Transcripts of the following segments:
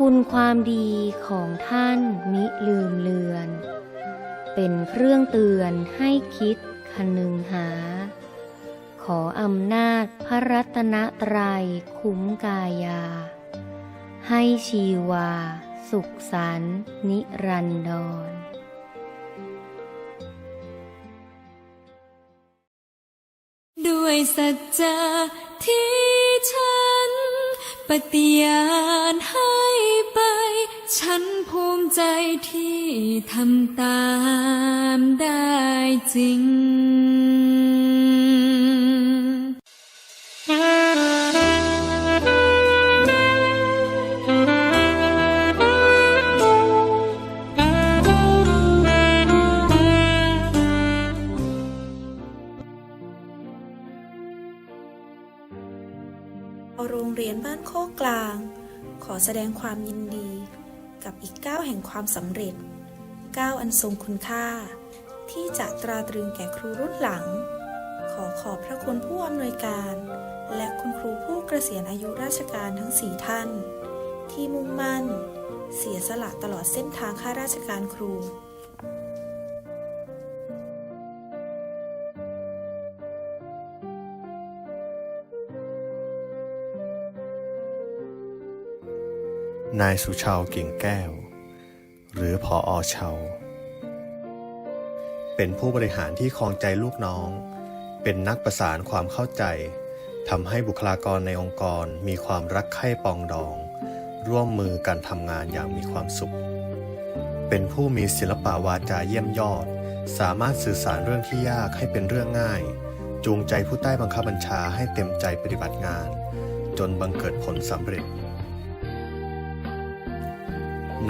คุณความดีของท่านมิลืมเลือน เป็นเครื่องเตือนให้คิดคนึงหา ขออำนาจพระรัตนตรัยคุ้มกายา ให้ชีวา สุขสันนิรันดรด้วยสัจจะที่ฉันปฏิญาณให้ ฉันภูมิใจที่ทำตามได้จริง โรงเรียนบ้านโคกกลาง ขอแสดงความยินดี กับอีกก้าวแห่งความสำเร็จก้าวอันทรงคุณค่า ที่จะตราตรึงแก่ครูรุ่นหลัง ขอขอบพระคุณผู้อำนวยการ และคุณครูผู้เกษียณอายุราชการทั้งสี่ท่าน ที่มุ่งมั่น เสียสละตลอดเส้นทางข้าราชการครู นายสุชาวกิ่งแก้ว หรือพออเชาเป็นผู้บริหารที่คลองใจลูกน้อง เป็นนักประสานความเข้าใจทำให้บุคลากรในองค์กรมีความรักใคร่ปองดอง ร่วมมือกันทำงานอย่างมีความสุข เป็นผู้มีศิลปะวาจาเยี่ยมยอด สามารถสื่อสารเรื่องที่ยากให้เป็นเรื่องง่าย จูงใจผู้ใต้บังคับบัญชาให้เต็มใจปฏิบัติงาน จนบังเกิดผลสำเร็จ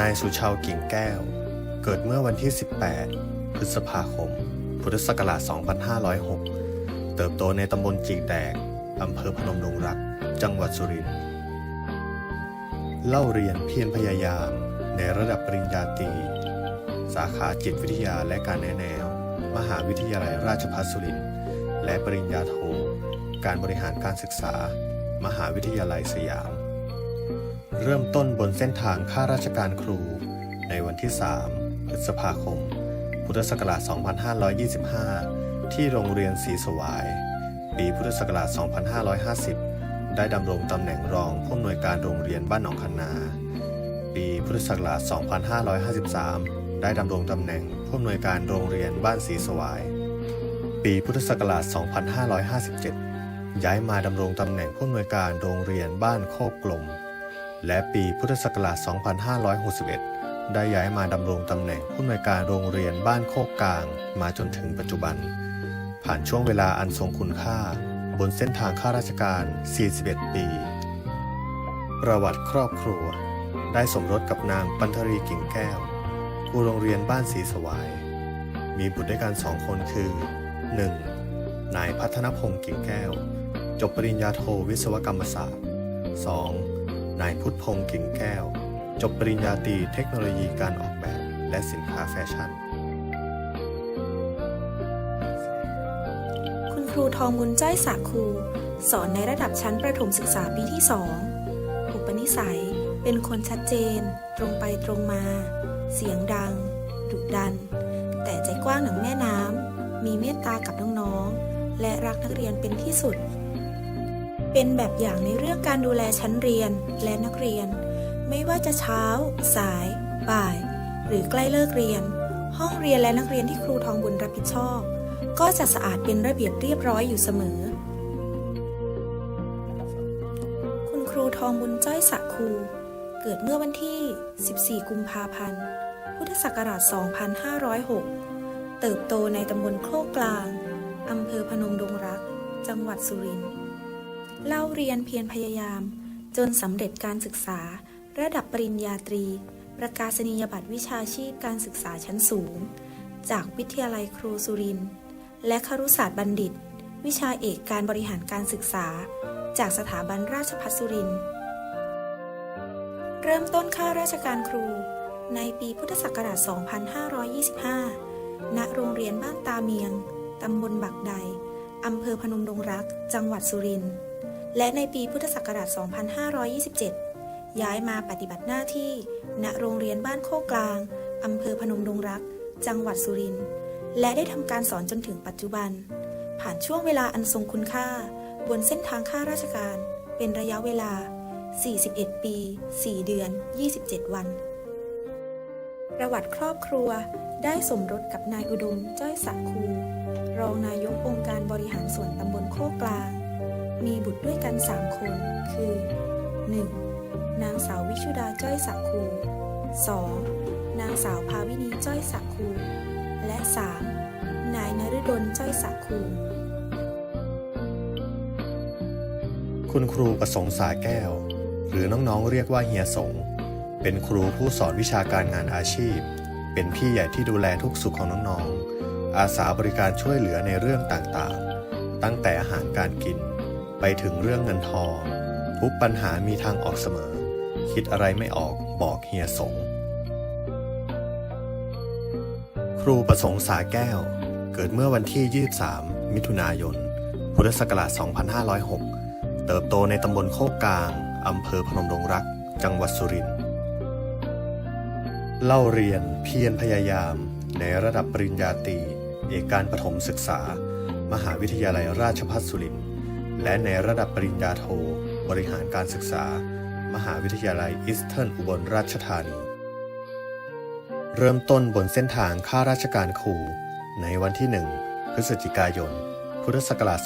นายสุชาวกิ่งแก้ว เกิดเมื่อวันที่ 18 พฤษภาคม พุทธศักราช 2506 เติบโตในตำบลจีแดกอำเภอพนมดงรัก จังหวัดสุรินทร์เล่าเรียนเพียรพยายามในระดับปริญญาตรีสาขาจิตวิทยาและการแนะแนว มหาวิทยาลัยราชภัฏสุรินทร์และปริญญาโท การบริหารการศึกษา มหาวิทยาลัยสยาม เริ่มต้นบนเส้นทางข้าราชการครู ในวันที่ 3 พฤษภาคม พุทธศักราช 2525 ที่โรงเรียนศรีสวาย ปีพุทธศักราช 2550 ได้ดำรงตำแหน่งรองผู้อำนวยการโรงเรียนบ้านหนองคันนา ปีพุทธศักราช 2553 ได้ดำรงตำแหน่งผู้อำนวยการโรงเรียนบ้านศรีสวาย ปีพุทธศักราช 2557 ย้ายมาดำรงตำแหน่งผู้อำนวยการโรงเรียนบ้านโคกกลม และปีพุทธศักราช 2561 ได้ย้ายมาดำรงตำแหน่งผู้อำนวยการโรงเรียนบ้านโคกกลาง มาจนถึงปัจจุบัน ผ่านช่วงเวลาอันทรงคุณค่า บนเส้นทางข้าราชการ 41 ปี ประวัติครอบครัว ได้สมรสกับนางปันธรีกิ่งแก้วครูโรงเรียนบ้านศรีสวาย มีบุตรด้วยกันสองคนคือ 1. นายพัฒนพงศ์กิ่งแก้ว จบปริญญาโทวิศวกรรมศาสตร์ 2. นายพุทธพงศ์กิ่งแก้ว จบปริญญาตรีเทคโนโลยีการออกแบบ และสินค้าแฟชั่น คุณครูทองบุญจ้อยสาคู สอนในระดับชั้นประถมศึกษาปีที่2อุปนิสัยเป็นคนชัดเจน ตรงไปตรงมา เสียงดัง ดุดัน แต่ใจกว้างหนังแม่น้ำมีเมตตากับน้องๆและรักนักเรียนเป็นที่สุด เป็นแบบอย่างในเรื่องการดูแลชั้นเรียนและนักเรียน ไม่ว่าจะเช้า สาย บ่าย หรือใกล้เลิกเรียน ห้องเรียนและนักเรียนที่ครูทองบุญรับผิดชอบ ก็จะสะอาดเป็นระเบียบเรียบร้อยอยู่เสมอ คุณครูทองบุญจ้อยสะครูเกิดเมื่อวันที่ 14 กุมภาพันธ์ พุทธศักราช 2506 เติบโตในตำบลโคกกลาง อำเภอพนมดงรัก จังหวัดสุรินทร์ เล่าเรียนเพียรพยายาม จนสำเร็จการศึกษา ระดับปริญญาตรี ประกาศนียบัตรวิชาชีพการศึกษาชั้นสูง จากวิทยาลัยครูสุรินทร์และครุศาสตร์บัณฑิต วิชาเอกการบริหารการศึกษา จากสถาบันราชภัฏสุรินทร์เริ่มต้นข้าราชการครู ในปีพุทธศักราช 2525 ณ โรงเรียนบ้านตาเมียง ตำบลบักใด อำเภอพนมดงรัก จังหวัดสุรินทร์ และในปีพุทธศักราช 2527 ย้ายมาปฏิบัติหน้าที่ ณ โรงเรียนบ้านโคกกลาง อำเภอพนมดงรัก จังหวัดสุรินทร์ และได้ทำการสอนจนถึงปัจจุบัน ผ่านช่วงเวลาอันทรงคุณค่า บนเส้นทางข้าราชการ เป็นระยะเวลา 41 ปี 4 เดือน 27 วัน ประวัติครอบครัวได้สมรสกับนายอุดม จ้อยสักคู รองนายกองค์การบริหารส่วนตำบลโคกกลาง มีบุตรด้วยกัน 3 คน คือ 1. นางสาววิชุดาจ้อยสักคู 2. นางสาวภาวินีจ้อยสักคู และ 3. นายนฤดลจ้อยสักคู คุณครูประสงค์สาแก้ว หรือน้องๆเรียกว่าเฮียสง เป็นครูผู้สอนวิชาการงานอาชีพ เป็นพี่ใหญ่ที่ดูแลทุกสุขของน้องๆ อาสาบริการช่วยเหลือในเรื่องต่างๆ ตั้งแต่อาหารการกิน ไปถึงเรื่องเงินทอง ทุกปัญหามีทางออกเสมอ คิดอะไรไม่ออกบอกเฮียสง ครูประสงค์สาแก้ว เกิดเมื่อวันที่ 23 มิถุนายน พุทธศักราช 2506 เติบโตในตำบลโคกกลาง อำเภอพนมดงรัก จังหวัดสุรินทร์เล่าเรียนเพียรพยายามในระดับปริญญาตรีเอกการปฐมศึกษา มหาวิทยาลัยราชภัฏสุรินทร์ และในระดับปริญญาโท บริหารการศึกษา มหาวิทยาลัยอิสเทิร์นอุบลราชธานี เริ่มต้นบนเส้นทางข้าราชการครู ในวันที่ 1 พฤศจิกายน พุทธศักราช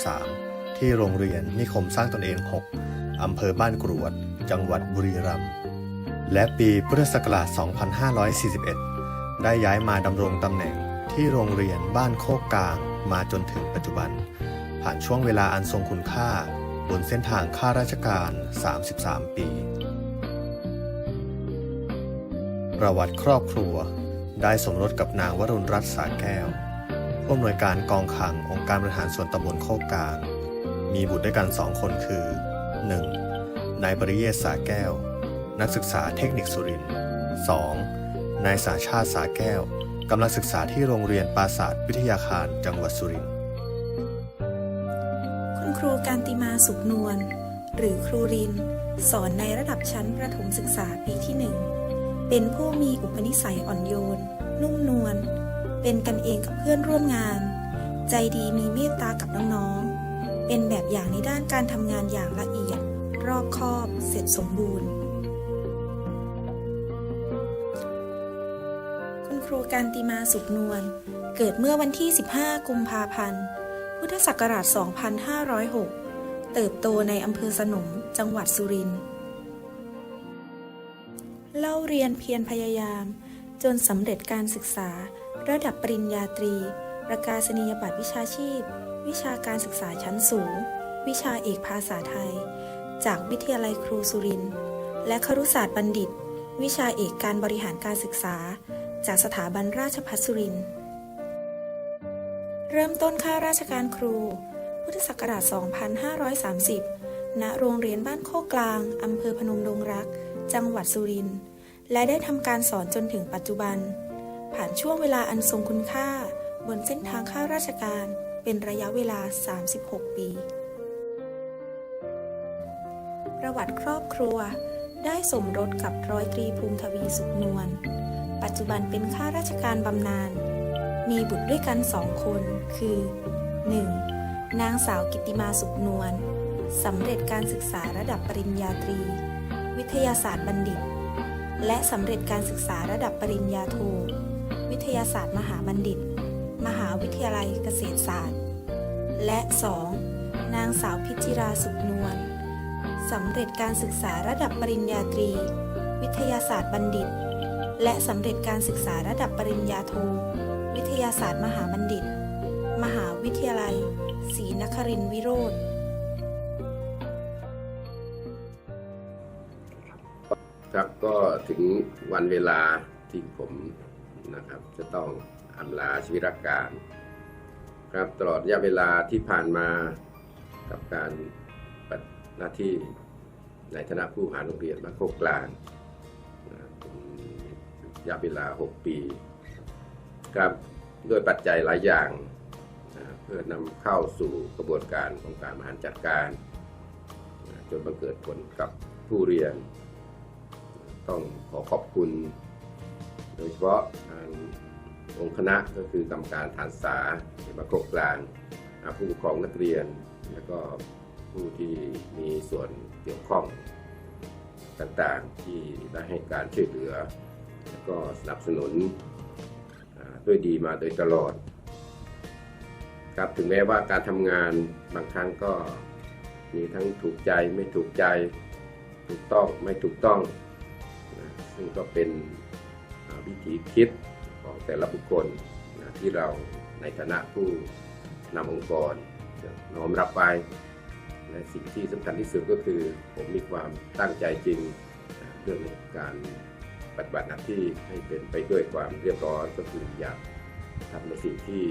2533 ที่โรงเรียนนิคมสร้างตนเอง 6 อำเภอบ้านกรวด จังหวัดบุรีรัมย์ และปีพุทธศักราช 2541 ได้ย้ายมาดำรงตำแหน่งที่โรงเรียนบ้านโคกกลางมาจนถึงปัจจุบัน ผ่านช่วงเวลาอันทรงคุณค่า บนเส้นทางข้าราชการ 33 ปี ประวัติครอบครัว ได้สมรสกับนางวรุณรัตน์สาแก้วผู้อำนวยการกองขังองค์การบริหารส่วนตำบลโคกกลาง มีบุตรด้วยกันสองคนคือ 1. นายปริเยศสาแก้ว นักศึกษาเทคนิคสุรินทร์ 2. นายสาชาติสาแก้วกำลังศึกษาที่โรงเรียนปราศาสตร์วิทยาคารจังหวัดสุรินทร์ ครูการติมาสุขนวล หรือครูริน สอนในระดับชั้นประถมศึกษาปีที่หนึ่ง เป็นผู้มีอุปนิสัยอ่อนโยน นุ่มนวล เป็นกันเองกับเพื่อนร่วมงาน ใจดีมีเมตตากับน้องๆ เป็นแบบอย่างในด้านการทำงานอย่างละเอียด รอบคอบ เสร็จสมบูรณ์ คุณครูการติมาสุขนวล เกิดเมื่อวันที่ 15 กุมภาพันธ์ พุทธศักราช 2506 เติบโตในอำเภอสนม จังหวัดสุรินทร์ เล่าเรียนเพียรพยายาม จนสำเร็จการศึกษา ระดับปริญญาตรี ประกาศนียบัตรวิชาชีพ วิชาการศึกษาชั้นสูง วิชาเอกภาษาไทย จากวิทยาลัยครูสุรินทร์ และครุศาสตร์บัณฑิต วิชาเอกการบริหารการศึกษา จากสถาบันราชภัฏสุรินทร์ เริ่มต้นข้าราชการครู พุทธศักราช 2530 ณ โรงเรียนบ้านโคกกลาง อำเภอพนมดงรัก จังหวัดสุรินทร์ และได้ทำการสอนจนถึงปัจจุบัน ผ่านช่วงเวลาอันทรงคุณค่า บนเส้นทางข้าราชการ เป็นระยะเวลา 36 ปี ประวัติครอบครัว ได้สมรสกับร้อยตรีภูมิทวีสุขนวล ปัจจุบันเป็นข้าราชการบำนาญ มีบุตรด้วยกันสองคน คือ 1. นางสาวกิตติมาสุขนวลสำเร็จการศึกษาระดับปริญญาตรี วิทยาศาสตร์บัณฑิต และสำเร็จการศึกษาระดับปริญญาโท วิทยาศาสตร์มหาบัณฑิต มหาวิทยาลัยเกษตรศาสตร์ และ 2. นางสาวพิจิราสุขนวลสำเร็จการศึกษาระดับปริญญาตรี วิทยาศาสตร์บัณฑิต และสำเร็จการศึกษาระดับปริญญาโท วิทยาศาสตร์มหาบัณฑิต มหาวิทยาลัยศรีนครินทรวิโรธครับก็ถึงวันเวลาที่ผมนะครับจะต้องอำลาชีวิตราชการครับตลอดระยะเวลาที่ผ่านมากับการปฏิหน้าที่ในฐานะผู้หารโรงเรียนบ้านโคกกลางนระยะเวลา 6 ปี ครับด้วยปัจจัยหลายอย่างเพื่อนำเข้าสู่กระบวนการของการบริหารจัดการ จนบังเกิดผลกับผู้เรียน ต้องขอขอบคุณ โดยเฉพาะทางองค์คณะก็คือกรรมการฐานศึกษาในมโคกกลางผู้ปกครองนักเรียน และก็ผู้ที่มีส่วนเกี่ยวข้องต่างๆ ที่ได้ให้การช่วยเหลือ และก็สนับสนุน ด้วยดีมาโดยตลอด ครับถึงแม้ว่าการทำงานบางครั้งก็มีทั้งถูกใจไม่ถูกใจ ถูกต้องไม่ถูกต้องนะซึ่งก็เป็นวิธีคิดของแต่ละบุคคลนะที่เราในฐานะผู้นำองค์กรจะน้อมรับไปและสิ่งที่สำคัญที่สุดก็คือ ผมมีความตั้งใจจริงนะเรื่องการ ปฏิบัติหน้าที่ให้เป็นไปด้วยความเรียบร้อยก็คืออยากทำในสิ่งที่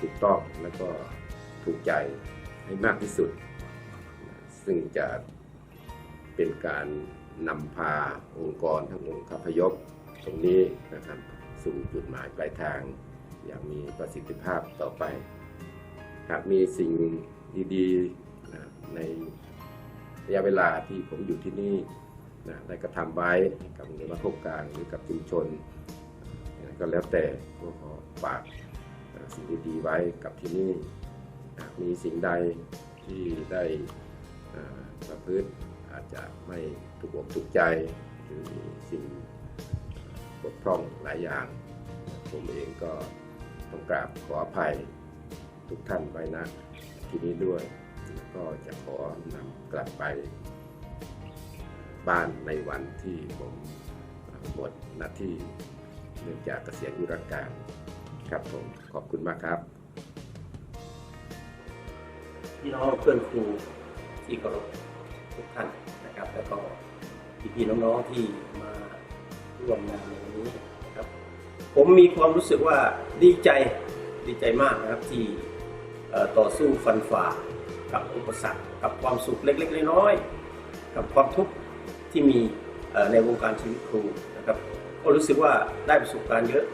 ถูกต้องและก็ถูกใจให้มากที่สุด ซึ่งจะเป็นการนำพาองค์กรทั้งองค์คพยพตรงนี้นะครับสู่จุดหมายปลายทาง อย่างมีประสิทธิภาพต่อไป หากมีสิ่งดีๆในระยะเวลาที่ผมอยู่ที่นี่ นะได้กระทำไว้กับโรงเรียนวัดโคกกางหรือกับชุมชนนะก็แล้วแต่ก็ขอฝากนะสิ่งดีๆไว้กับที่นี่มีสิ่งใดที่ได้ประพฤติอาจจะไม่ถูกอกถูกใจหรือมีสิ่งบกพร่องหลายอย่าง ผมเองก็ต้องกราบขออภัยทุกท่านไว้นะที่นี้ด้วย แล้วก็จะขอนำกลับไป บ้านในวันที่ผมหมดหน้าที่เนื่องจากเกษียณอายุราชการครับผมขอบคุณมากครับพี่น้องเพื่อนครูที่เคารพทุกท่านนะครับ แล้วก็พี่ๆน้องๆที่มาร่วมงานในวันนี้นะครับ ผมมีความรู้สึกว่าดีใจดีใจมากนะครับที่ต่อสู้ฟันฝ่ากับอุปสรรคกับความสุขเล็กๆน้อยๆกับความทุกข์ ที่มีในวงการชีวิตครูนะครับก็รู้สึกว่าได้ประสบการณ์เยอะ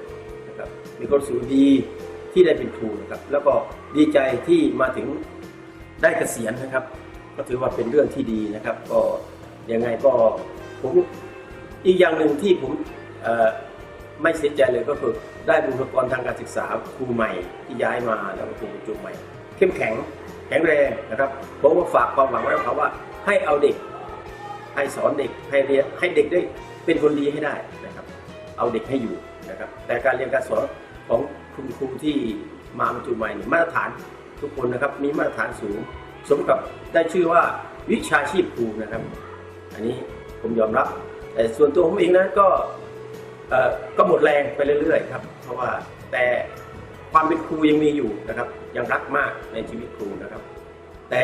นะครับมีความรู้สึกดีที่ได้เป็นครูนะครับ แล้วก็ดีใจที่มาถึงได้เกษียณนะครับ ก็ถือว่าเป็นเรื่องที่ดีนะครับ ก็ยังไงก็ผมอีกอย่างหนึ่งที่ผมไม่เสียใจเลยก็คือได้บุคลากรทางการศึกษาครูใหม่ที่ย้ายมาแล้วก็ครูจุใหม่ เข้มแข็งแข็งแรงนะครับผมก็ฝากความหวังไว้กับเขาว่าให้เอาเด็ก ให้สอนเด็กให้เรียนให้เด็กได้เป็นคนดีให้ได้นะครับ เอาเด็กให้อยู่นะครับ แต่การเรียนการสอนของคุณครูที่มาบรรจุใหม่เนี่มาตรฐานทุกคนนะครับมีมาตรฐานสูง สมกับได้ชื่อว่าวิชาชีพครูนะครับ อันนี้ผมยอมรับ แต่ส่วนตัวผมเองนะก็เออก็หมดแรงไปเรื่อยๆครับ เพราะว่าแต่ความเป็นครูยังมีอยู่นะครับ ยังรักมากในชีวิตครูนะครับ แต่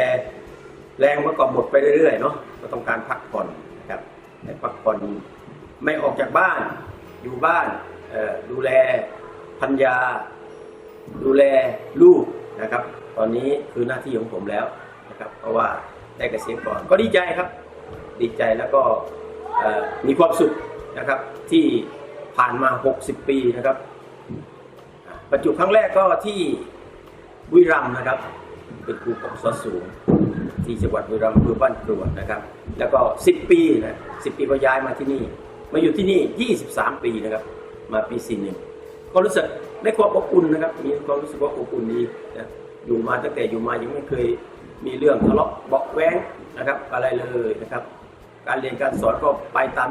แรงมันก็หมดไปเรื่อยๆเนาะ ก็ต้องการพักผ่อนนะครับแต่พักผ่อนไม่ออกจากบ้านอยู่บ้านดูแลพัญญา ดูแลลูกนะครับ ตอนนี้คือหน้าที่ของผมแล้วนะครับ เพราะว่าได้เกษียณก่อนก็ดีใจครับ ดีใจแล้วก็มีความสุขนะครับที่ผ่านมา 60 ปีนะครับปัจจุครั้งแรกก็ที่บุรีรัมย์นะครับเป็นครูปกศสูง ที่จังหวัดบุรีรัมย์คือบ้านกรวดนะครับ แล้วก็ 10 ปีนะ10ปีก็ย้ายมาที่นี่ มาอยู่ที่นี่ 23 ปีนะครับ มาปี41ก็รู้สึกได้ความอบอุ่นนะครับ มีความรู้สึกว่าอบอุ่นดีนะอยู่มาตั้งแต่อยู่มายังไม่เคยมีเรื่องทะเลาะเบาะแว้งนะครับ อะไรเลยนะครับ การเรียนการสอนก็ไปตาม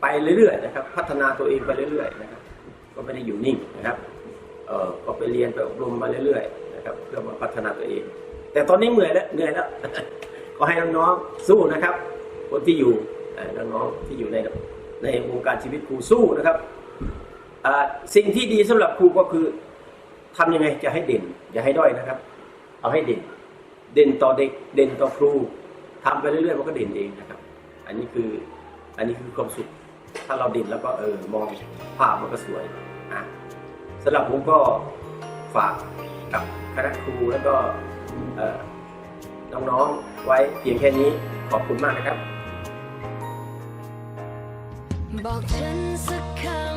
ไปเรื่อยๆนะครับ พัฒนาตัวเองไปเรื่อยๆนะครับ ก็ไม่ได้อยู่นิ่งนะครับเออก็ไปเรียนไปอบรมมาเรื่อยๆนะครับเพื่อมาพัฒนาตัวเอง แต่ตอนนี้เหนื่อยแล้วเหนื่อยแล้วก็ให้น้องๆสู้นะครับ คนที่อยู่น้องๆที่อยู่ในในวงการชีวิตครูสู้นะครับสิ่งที่ดีสำหรับครูก็คือ ทำยังไงจะให้เด่น อย่าให้ด้อยนะครับ เอาให้เด่น เด่นต่อเด็ก เด่นต่อครู ทำไปเรื่อยๆมันก็เด่นเองนะครับ อันนี้คืออันนี้คือความสุข ถ้าเราเด่นแล้วก็เออมองภาพมันก็สวยอะสำหรับผมก็ฝากกับคณะครูแล้วก็ น้องๆ ไว้เพียงแค่นี้ขอบคุณมากนะครับ บอกฉันสักคำ